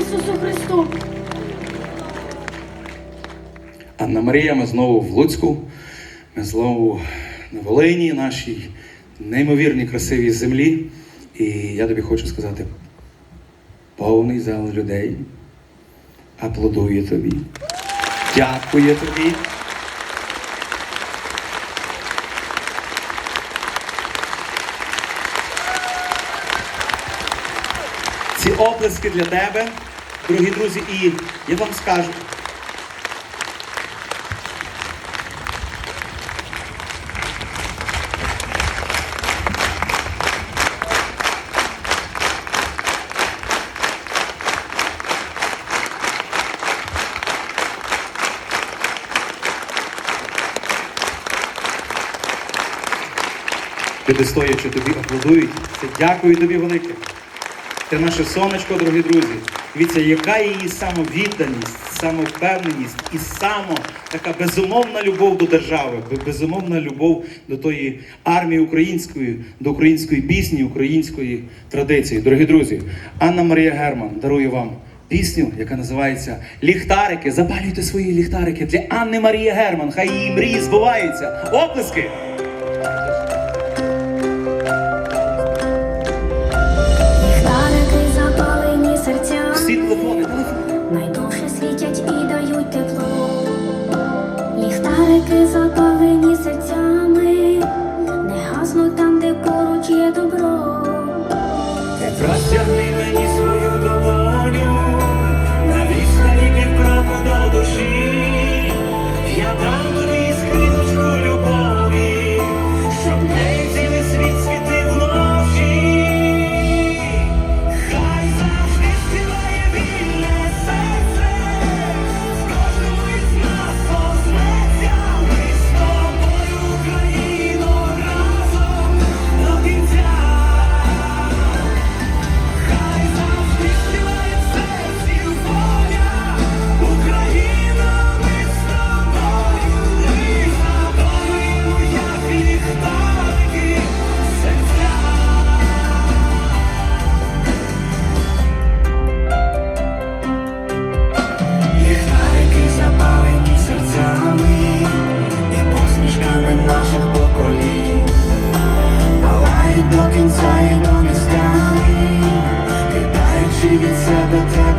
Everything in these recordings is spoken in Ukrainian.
Ісусу Христу! Анна Марія, ми знову в Луцьку, ми знову на Волині, нашій неймовірній красивій землі. І я тобі хочу сказати: повний зал людей аплодує тобі. Дякує тобі. Оплески для тебе, дорогі друзі, і я вам скажу. Люди стоячи тобі аплодують. Це дякую тобі велике. Ти наше сонечко, дорогі друзі. Дивіться, яка її самовідданість, самовпевненість і само така безумовна любов до держави, безумовна любов до тої армії української, до української пісні, української традиції. Дорогі друзі, Анна Марія Герман дарує вам пісню, яка називається Ліхтарики. Запалюйте свої ліхтарики для Анни Марії Герман. Хай її мрії збуваються. Оплески! Ліхтарики запалені серцями, не гаснуть там, де поруч є добро.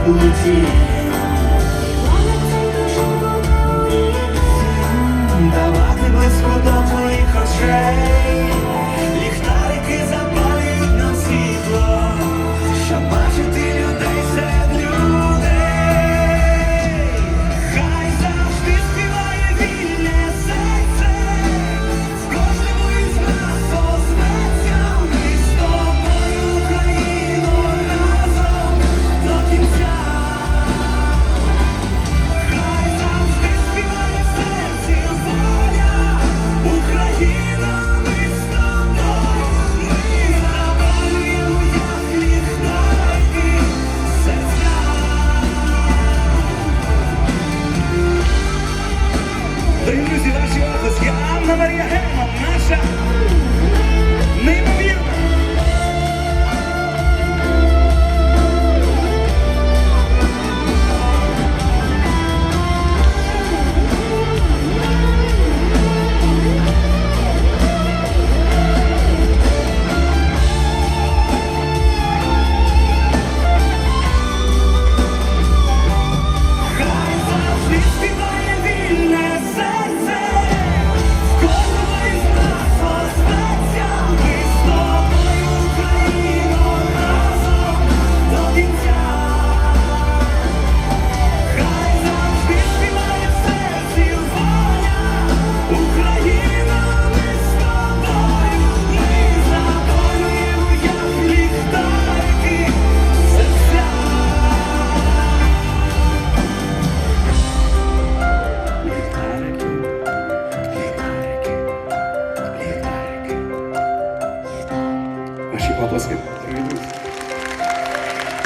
por ti.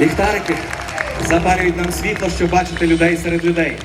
Ліхтарики запалюють нам світло, щоб бачити людей серед людей.